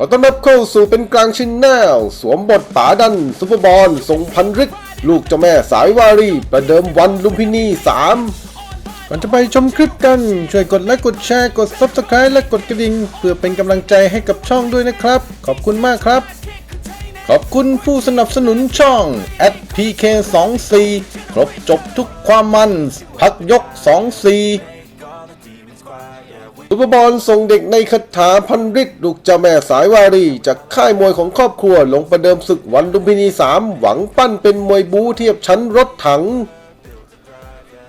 ขอต้อนรับเข้าสู่เป็นกลางชินแนลสวมบทป๋าดันซุปเปอร์บอลทรงพันฤทธิ์ลูกเจ้าแม่สายวารี ประเดิมวันลุมพินี 3 ก่อนจะไปชมคลิปกัน ช่วยกดไลค์กดแชร์กด Subscribe และกดกระดิ่ง เพื่อเป็นกำลังใจให้กับช่องด้วยนะครับ ขอบคุณมากครับ ขอบคุณผู้สนับสนุนช่อง @pk24 ครบจบทุกความมัน พักยก 24 ซุปเปอร์บอลส่งเด็กในคาถาพันฤทธิ์ลูกเจ้าแม่สายวารี จากค่ายมวยของครอบครัวลงประเดิมศึกวันลุมพินี 3 หวังปั้นเป็นมวยบูเทียบชั้นรถถัง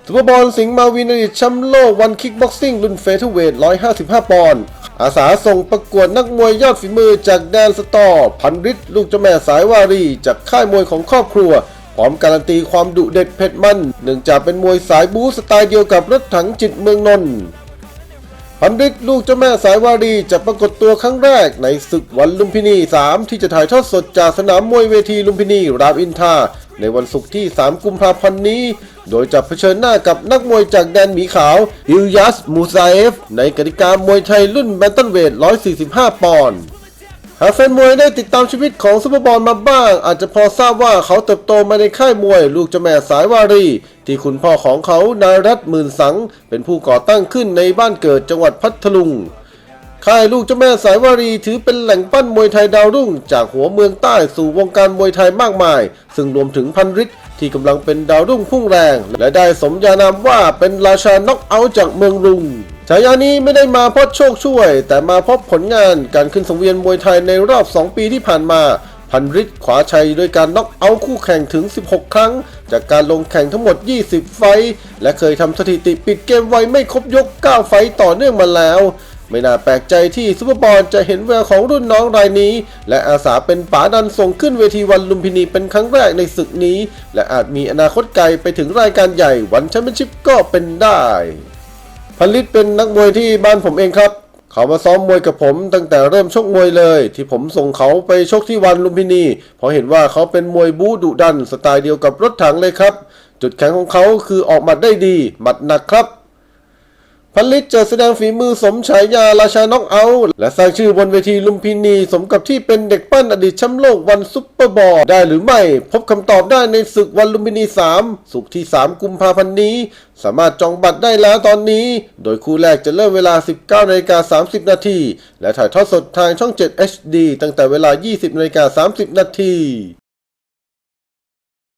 ซุปเปอร์บอลสิงห์มาวินอดีตแชมป์โลกวันคิกบ็อกซิ่งรุ่นเฟเธอร์เวท 155 ปอนด์อาสาส่งประกวดนักมวยยอดฝีมือจากแดนสตอร์พันฤทธิ์ลูกเจ้าแม่สายวารี จากค่ายมวยของครอบครัวพร้อมการันตีความดุเด็ดเผ็ดมันเนื่องจากเป็นมวยสายบูสไตล์เดียวกับรถถังจิตเมืองนนท์ พันดิตลูกเจ้าแม่สายวารีจะปรากฏตัวครั้งแรกในศึกวันลุมพินี 3 ที่จะถ่ายทอดสดจากสนามมวยเวทีลุมพินีรามอินทราในวันศุกร์ที่ 3 กุมภาพันธ์นี้ โดยจะเผชิญหน้ากับนักมวยจากแดนหมีขาว อิลยัส มูซาเอฟ ในกติกามวยไทยรุ่นแบนตันเวท 145 ปอนด์ หากแฟนมวยได้ติดตามชีวิตของซุปเปอร์บอลมาบ้าง อาจจะพอทราบว่าเขาเติบโตมาในค่ายมวย ลูกเจ้าแม่สายวารี ที่คุณพ่อของเขานายรัตน์หมื่นสัง เป็นผู้ก่อตั้งขึ้นในบ้านเกิดจังหวัดพัทลุง ค่ายลูกเจ้าแม่สายวารีถือเป็นแหล่งปั้นมวยไทยดาวรุ่ง จากหัวเมืองใต้สู่วงการมวยไทยมากมาย ซึ่งรวมถึงพันฤทธิ์ที่กำลังเป็นดาวรุ่งพุ่งแรง และได้สมญานามว่าเป็นราชาน็อกเอาท์จากเมืองลุง ฉายานี้ไม่ได้มาเพราะโชคช่วย แต่มาเพราะผลงานการขึ้นสังเวียนมวยไทยในรอบ 2 ปีที่ผ่านมา พันฤทธิ์ขวาชัยโดยการน็อกเอาคู่แข่งถึง 16 ครั้ง จากการลงแข่งทั้งหมด 20 ไฟ และเคยทำสถิติปิดเกมไวไม่ครบยก 9 ไฟต่อเนื่องมาแล้ว ไม่น่าแปลกใจที่ซุปเปอร์บอลจะเห็นแววของรุ่นน้องรายนี้ และอาสาเป็นป๋าดันส่งขึ้นเวทีวันลุมพินีเป็นครั้งแรกในศึกนี้ และอาจมีอนาคตไกลไปถึงรายการใหญ่วันแชมเปี้ยนชิพก็เป็นได้ พันลิตเป็นนักมวยที่บ้านผมเองครับ เขามาซ้อมมวยกับผมตั้งแต่เริ่มชกมวยเลย ที่ผมส่งเขาไปชกที่วันลุมพินีเพราะเห็นว่าเขาเป็นมวยบู๊ดุดันสไตล์เดียวกับรถถังเลยครับ จุดแข็งของเขาคือออกหมัดได้ดีหมัดหนักครับ พันลิตจะแสดงฝีมือสมฉายาราชาน็อกเอาท์และสร้างชื่อบนเวทีลุมพินี สมกับที่เป็นเด็กปั้นอดีตแชมป์โลกวันซุปเปอร์บอลได้หรือไม่ พบคำตอบได้ในศึกวันลุมพินี 3 สุกที่ 3 กุมภาพันธ์นี้ สามารถจองบัตรได้แล้วตอนนี้ โดยคู่แรกจะเริ่มเวลา 19นาฬิกา30 นาทีและถ่ายทอดสดทางช่อง 7 HD ตั้งแต่เวลา 20นาฬิกา30 นาที